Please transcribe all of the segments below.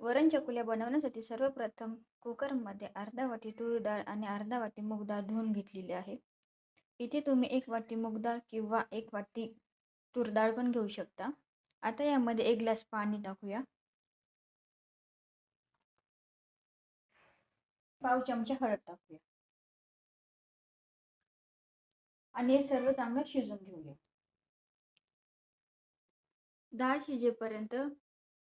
वरण चकुल्या बनवण्यासाठी सर्वप्रथम कुकरमध्ये अर्धा वाटी तूर डाळ आणि अर्धा वाटी मूग डाळ धुवून घेतलेली आहे. इथे तुम्ही एक वाटी मूग डाळ किंवा एक वाटी तूर डाळ पण घेऊ शकता. आता यामध्ये एक ग्लास पाणी टाकूया. पाव चमचा हळद टाकूया. आणि हे सर्व चांगलं शिजून घेऊया. डाळ शिजेपर्यंत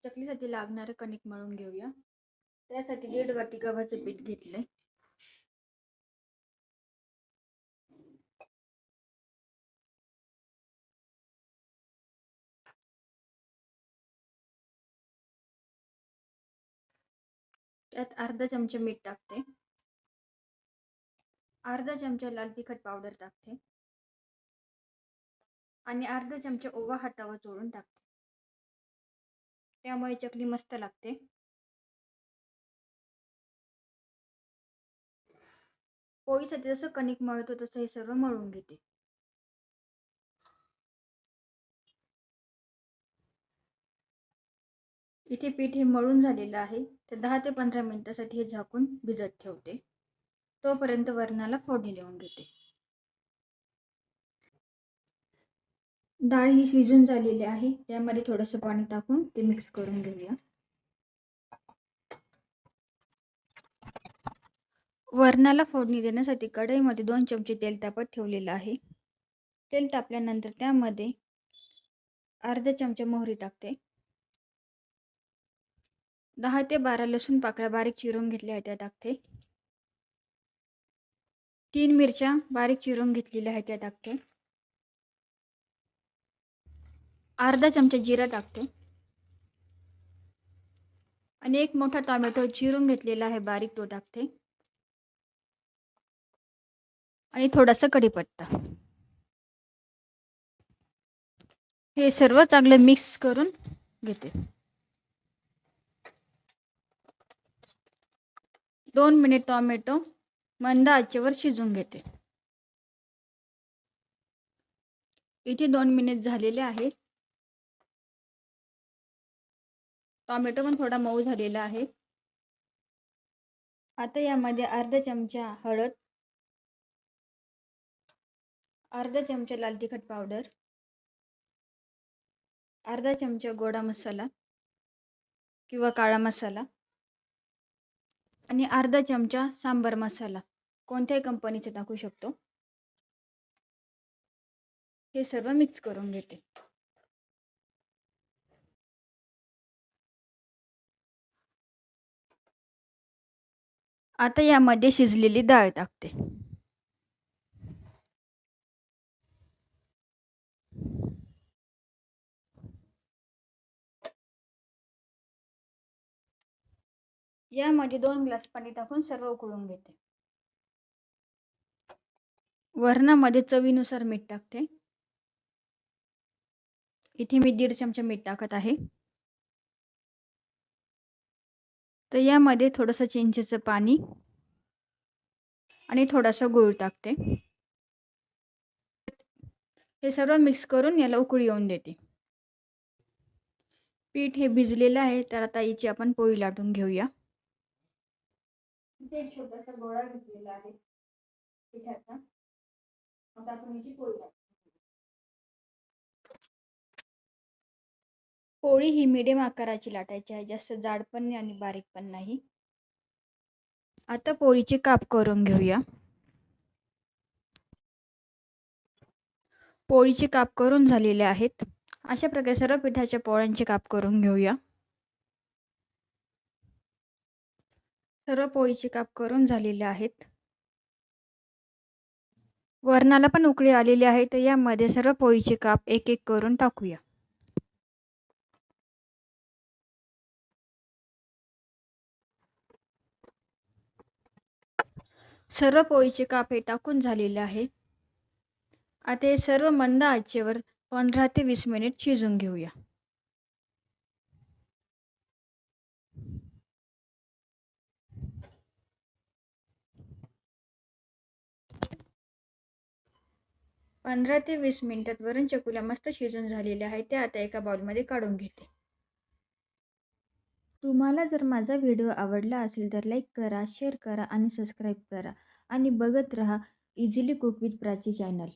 चकलीसाठी लागणारं कणिक मळून घेऊया. त्यासाठी दीड वाटी गव्हाचं पीठ घेतलंय. त्यात अर्धा चमचा मीठ टाकते. अर्धा चमचा लाल तिखट पावडर टाकते. आणि अर्धा चमचा ओवा हातावर चोळून टाकते. त्यामुळे चकली मस्त लागते. पोळीसाठी जसं कणिक मळतो तसं हे सर्व मळून घेते. इथे पीठ हे मळून झालेलं आहे. तर दहा ते पंधरा मिनिटासाठी हे झाकून भिजत ठेवते. तोपर्यंत वरणाला फोडणी देऊन घेते. डाळ ही शिजून झालेली आहे. त्यामध्ये थोडंसं पाणी टाकून ते मिक्स करून घेऊया. वरणाला फोडणी देण्यासाठी कढईमध्ये दोन चमचे तेल तापत ठेवलेलं आहे. तेल तापल्यानंतर त्यामध्ये अर्धा चमचा मोहरी टाकते. दहा ते बारा लसूण पाकळ्या बारीक चिरून घेतल्या आहेत त्या टाकते. तीन मिरच्या बारीक चिरून घेतलेल्या आहेत त्या टाकते. अर्धा चमचा जिरा टाकते. आणि एक मोठा टोमॅटो चिरून घेतलेला आहे बारीक तो टाकते. आणि थोडासा कढीपत्ता. हे सर्व चांगलं मिक्स करून घेते. दोन मिनिट टॉमॅटो मंद आचेवर शिजून घेते. इथे दोन मिनिट झालेले आहेत. टॉमॅटो पण थोडा मऊ झालेला आहे. आता यामध्ये अर्धा चमचा हळद अर्धा चमचा लाल तिखट पावडर अर्धा चमचा गोडा मसाला किंवा काळा मसाला आणि अर्धा चमचा सांबर मसाला. कोणत्याही कंपनीचा टाकू शकतो. हे सर्व मिक्स करून घेते. आता यामध्ये शिजलेली डाळ टाकते. यामध्ये दोन ग्लास पाणी टाकून सर्व उकळून घेते. वरणामध्ये चवीनुसार मीठ टाकते. इथे मी दीड चमचा मीठ टाकत आहे. तर यामध्ये थोडंसं चिंचेचं पाणी आणि थोडासा गूळ टाकते. हे सर्व मिक्स करून याला उकळी येऊन देते. पीठ हे भिजलेलं आहे तर आता याची आपण पोळी लाटून घेऊया. छोटासा गोळा घेतलेला आहे. पिठाचा आता. आपण याची पोळी लाटून पोळी ही मिडियम आकाराची लाटायची आहे. जास्त जाड पण नाही आणि बारीक पण नाही. आता पोळीचे काप करून घेऊया. पोळीचे काप करून झालेले आहेत. अशा प्रकारे सर्व पिठाच्या पोळ्यांचे काप करून घेऊया. सर्व पोळीचे काप करून झालेले आहेत. वरणाला पण उकळी आलेली आहे. तर यामध्ये सर्व पोळीचे काप एक एक करून टाकूया. सर्व पोळीचे काप हे टाकून झालेले आहे आता हे सर्व मंद आचेवर पंधरा ते वीस मिनिट शिजून घेऊया. पंधरा ते वीस मिनिटात वरण चकुल्या मस्त शिजून झालेल्या आहेत. त्या आता एका बाउलमध्ये काढून घेते. तुम्हाला जर माझा व्हिडिओ आवडला असेल तर लाईक करा शेअर करा आणि सबस्क्राईब करा. आणि बघत रहा easily cook with Prachi channel.